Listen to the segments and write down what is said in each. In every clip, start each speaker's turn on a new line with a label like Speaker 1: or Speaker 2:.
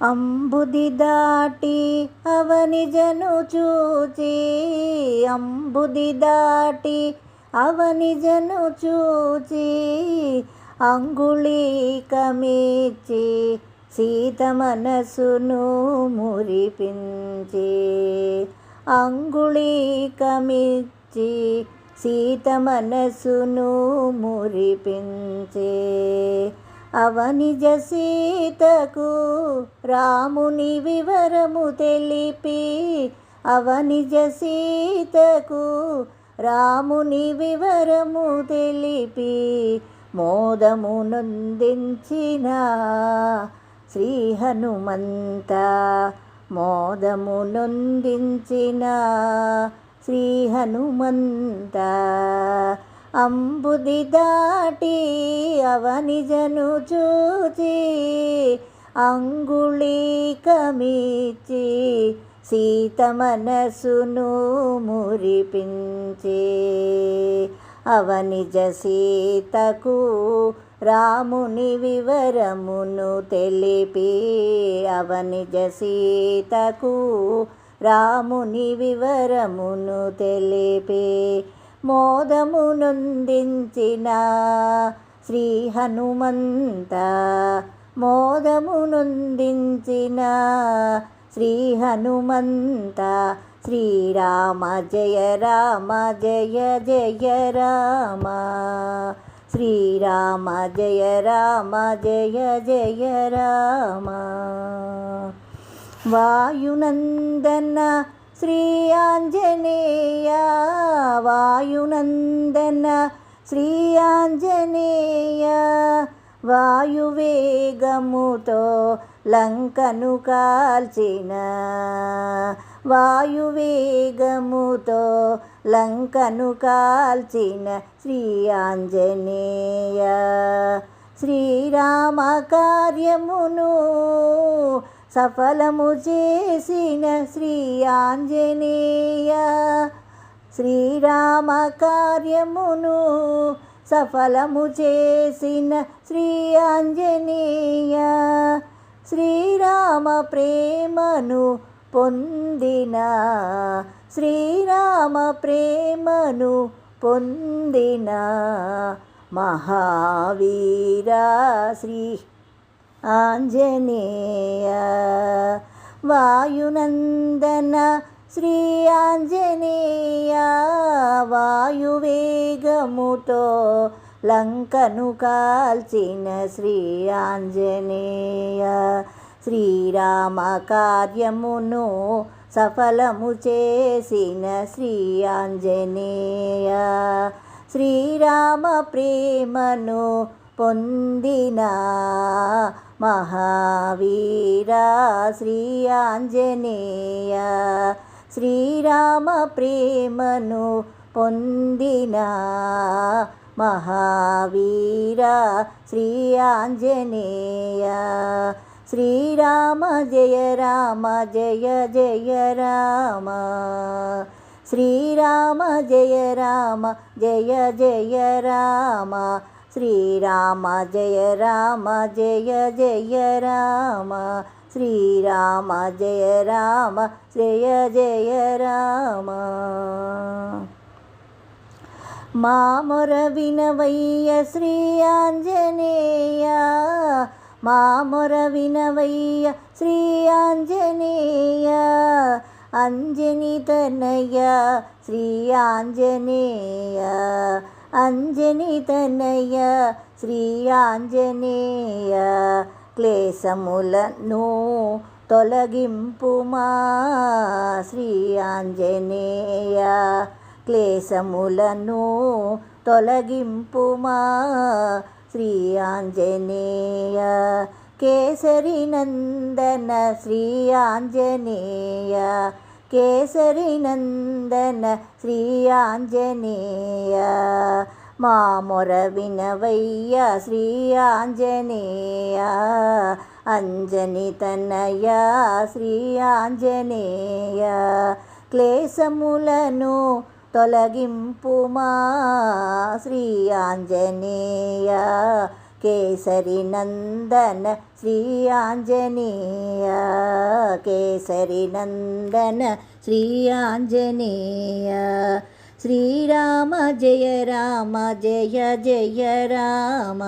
Speaker 1: అంబుది దాటి అవనిజను చూచి అంబుది దాటి అవనిజను చూచి అంగుళీకమిచ్చి సీత మనసును మురిపించి అంగుళీకమిచ్చి సీత మనసును మురిపించే అవనిజ సీతకు రాముని వివరము తెలిపి అవనిజ సీతకు రాముని వివరము తెలిపి మోదము నొందించిన శ్రీ హనుమంత మోదము నొందించిన శ్రీ హనుమంత. అంబుది దాటి అవనిజను చూచి అంగుళీకమిచ్చి సీత మనసును మురిపించి అవనిజ సీతకు రాముని వివరమును తెలిపి అవనిజ సీతకు రాముని వివరమును తెలిపి మోదమునొందించిన శ్రీ హనుమంత. మోదమునొందించిన శ్రీ హనుమంత. శ్రీరామ జయ రామ జయ జయ రామ. శ్రీరామ జయ రామ జయ జయ రామ. వాయునందన శ్రీ ఆంజనేయ వాయునందన శ్రీ ఆంజనేయ వాయువేగముతో లంకను కాల్చిన వాయువేగముతో లంకను కాల్చిన శ్రీ ఆంజనేయ శ్రీరామ కార్యమును సఫలము చేసిన శ్రీ ఆంజనేయ. శ్రీరామ కార్యమును సఫలము చేసిన శ్రీ ఆంజనేయ. శ్రీరామ ప్రేమను పొందిన శ్రీరామ ప్రేమను పొందిన మహావీరా శ్రీ ఆంజనేయ వాయునందన శ్రీ ఆంజనేయ వాయువేగముతో లంకను కాల్చిన శ్రీ ఆంజనేయ శ్రీరామ కార్యమును సఫలము చేసిన శ్రీ ఆంజనేయ శ్రీరామ ప్రేమను పొందిన మహావీరా శ్రీ ఆంజనేయ శ్రీరామ ప్రేమను పొందిన మహావీరా శ్రీ ఆంజనేయ శ్రీరామ జయ రామ జయ జయ రామ శ్రీరామ జయ రామ జయ జయ రామ. శ్రీరామ జయ రామ జయ జయ రామ. శ్రీరామ జయ రామ జయ జయ రామ. మామొర వినవయ్య శ్రీ ఆంజనేయ. మామొర వినవయ్య శ్రీ ఆంజనేయ. అంజని తనయ శ్రీ ఆంజనేయ. అంజని తనయ శ్రీ ఆంజనేయ. క్లేశములను తొలగింపుమా శ్రీ ఆంజనేయ. క్లేశములను తొలగింపుమా శ్రీ ఆంజనేయ. కేసరి నందన శ్రీ ఆంజనేయ కేసరి నందన శ్రీ ఆంజనేయ మా మొర వినవయ్య శ్రీ ఆంజనేయ అంజని తనయ శ్రీ ఆంజనేయ క్లేశములను తొలగింపుమా శ్రీ ఆంజనేయ కేసరి నందన శ్రీ ఆంజనేయ కేసరి నందన శ్రీ ఆంజనేయ శ్రీరామ జయ రామ జయ జయ రామ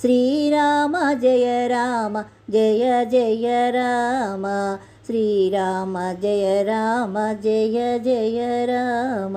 Speaker 1: శ్రీరామ జయ రామ జయ జయ రామ శ్రీరామ జయ రామ జయ జయ రామ